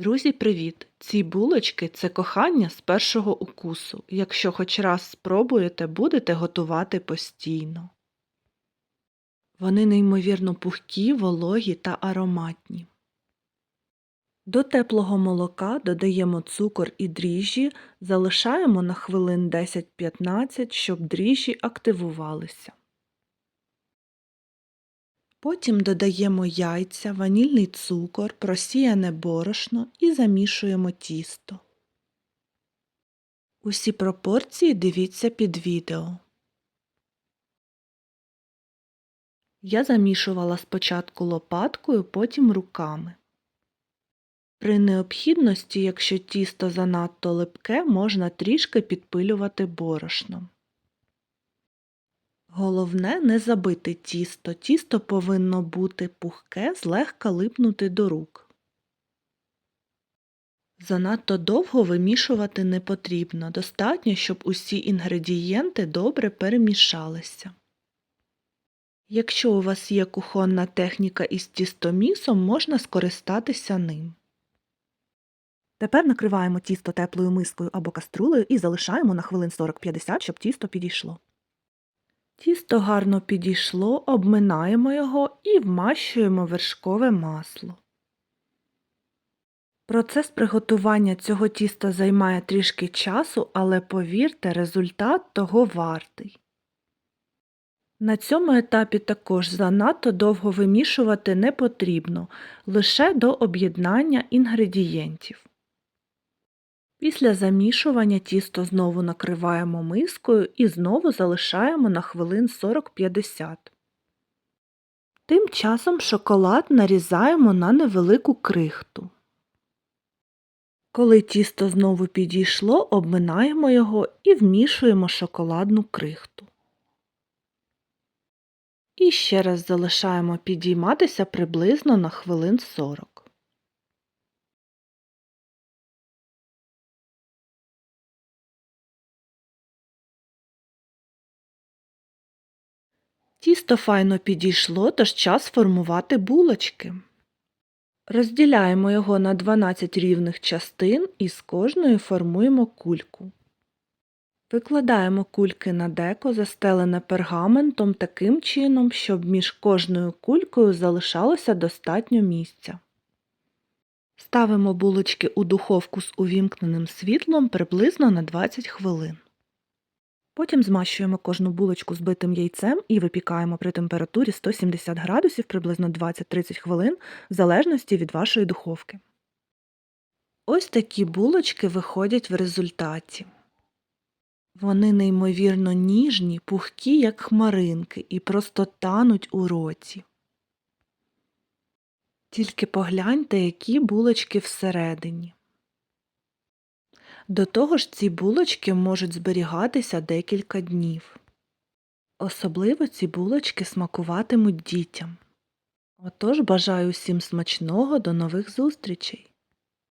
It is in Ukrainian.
Друзі, привіт! Ці булочки це кохання з першого укусу. Якщо хоч раз спробуєте, будете готувати постійно. Вони неймовірно пухкі, вологі та ароматні. До теплого молока додаємо цукор і дріжджі, залишаємо на хвилин 10-15, щоб дріжджі активувалися. Потім додаємо яйця, ванільний цукор, просіяне борошно і замішуємо тісто. Усі пропорції дивіться під відео. Я замішувала спочатку лопаткою, потім руками. При необхідності, якщо тісто занадто липке, можна трішки підпилювати борошном. Головне не забити тісто. Тісто повинно бути пухке, злегка липнути до рук. Занадто довго вимішувати не потрібно. Достатньо, щоб усі інгредієнти добре перемішалися. Якщо у вас є кухонна техніка із тістомісом, можна скористатися ним. Тепер накриваємо тісто теплою мискою або каструлею і залишаємо на хвилин 40-50, щоб тісто підійшло. Тісто гарно підійшло, обминаємо його і вмащуємо вершкове масло. Процес приготування цього тіста займає трішки часу, але повірте, результат того вартий. На цьому етапі також занадто довго вимішувати не потрібно, лише до об'єднання інгредієнтів. Після замішування тісто знову накриваємо мискою і знову залишаємо на хвилин 40-50. Тим часом шоколад нарізаємо на невелику крихту. Коли тісто знову підійшло, обминаємо його і вмішуємо шоколадну крихту. І ще раз залишаємо підійматися приблизно на хвилин 40. Тісто файно підійшло, тож час формувати булочки. Розділяємо його на 12 рівних частин і з кожної формуємо кульку. Викладаємо кульки на деко, застелене пергаментом таким чином, щоб між кожною кулькою залишалося достатньо місця. Ставимо булочки у духовку з увімкненим світлом приблизно на 20 хвилин. Потім змащуємо кожну булочку збитим яйцем і випікаємо при температурі 170 градусів приблизно 20-30 хвилин в залежності від вашої духовки. Ось такі булочки виходять в результаті. Вони неймовірно ніжні, пухкі, як хмаринки, і просто тануть у роті. Тільки погляньте, які булочки всередині. До того ж ці булочки можуть зберігатися декілька днів. Особливо ці булочки смакуватимуть дітям. Отож бажаю всім смачного до нових зустрічей!